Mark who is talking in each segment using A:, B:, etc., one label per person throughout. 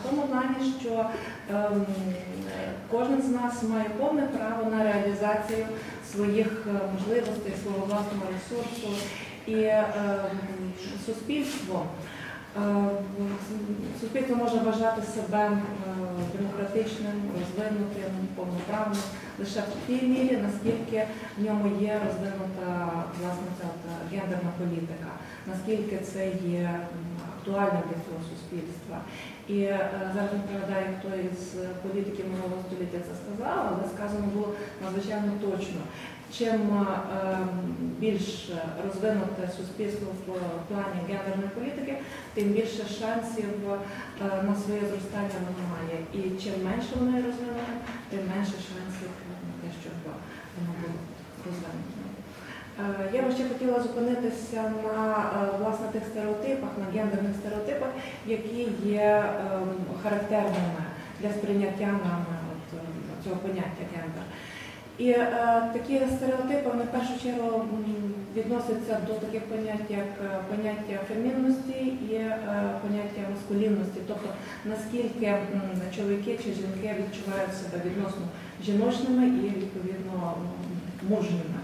A: В тому плані, що ем, кожен з нас має повне право на реалізацію своїх е, можливостей, свого власного ресурсу. І ем, суспільство, суспільство може вважати себе е, демократичним, розвинутим, повноправним лише в тій мірі, наскільки в ньому є розвинута власне ця гендерна політика, наскільки це є актуально для цього суспільства. І е, зараз не пригадаю, хто із політиків минулого століття це сказав, але сказано було надзвичайно точно. Чим е, більш розвинуте суспільство в плані гендерної політики, тим більше шансів е, на своє зростання воно має. І чим менше воно є тим менше шансів на те, щоб воно було розвинуте. Е, Я би ще хотіла зупинитися на власне тих стереотипах, на гендерних стереотипах, які є ем, характерними для сприйняття нами от, цього поняття гендер. І е, такі стереотипи вони в першу чергу відносяться до таких понять, як е, поняття фемінності і е, поняття маскулінності, тобто наскільки м, чоловіки чи жінки відчувають себе відносно жіночними і відповідно мужніми.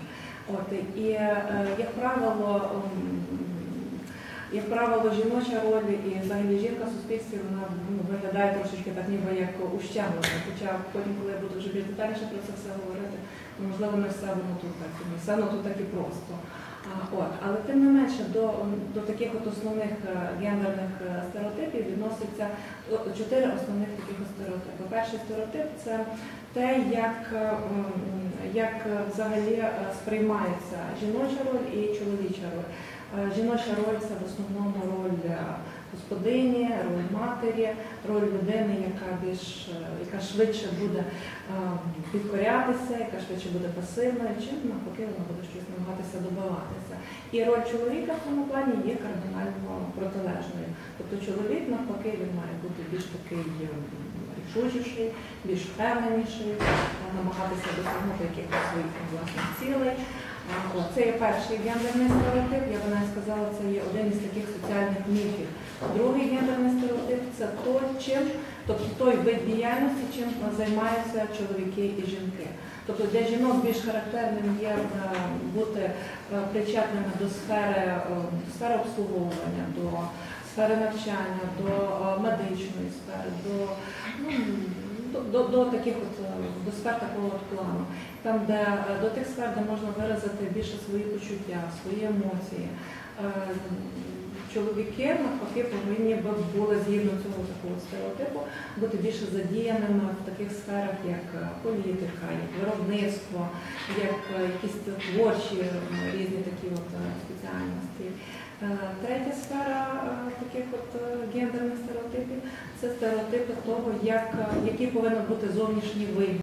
A: От, і, е, як правило, як правило, жіноча роль і взагалі жінка в суспільстві вона ну, виглядає трошечки так ніби як ущемлена. Хоча потім, коли я буду вже більш детальніше про це все говорити, то можливо, не все воно тут так, не все воно тут так і просто. От, але тим не менше до, до таких от основних е, гендерних е, стереотипів відноситься чотири основних таких стереотипи. Перший стереотип це те, як, е, як взагалі сприймається жіноча роль і чоловіча роль. Жіноча роль це в основному роль господині, роль матері, роль людини, яка більш е, яка швидше буде е, підкорятися, яка швидше буде пасивною, чим навпаки вона буде щось намагатися добиватися. І роль чоловіка в цьому плані є кардинально протилежною. Тобто чоловік навпаки він має бути більш такий е, рішучіший, більш впевненіший, намагатися досягнути якихось своїх власних цілей. Це є перший гендерний стереотип, я би навіть сказала, це є один із таких соціальних міфів. Другий гендерний стереотип це то, чим, тобто той вид діяльності, чим займаються чоловіки і жінки. Тобто для жінок більш характерним є е, бути е, причетними до сфери, е, до сфери обслуговування, до сфери навчання, до е, медичної сфери, до, ну, до, до, таких от е, до сфер такого от плану, там, де е, до тих сфер, де можна виразити більше свої почуття, свої емоції. Чоловіки навпаки повинні би були згідно цього такого стереотипу бути більше задіяними в таких сферах, як е, політика, як виробництво, як е, якісь творчі е, різні такі от спеціальності. Третя сфера таких от гендерних стереотипів це стереотипи того, як, який повинен бути зовнішній вигляд.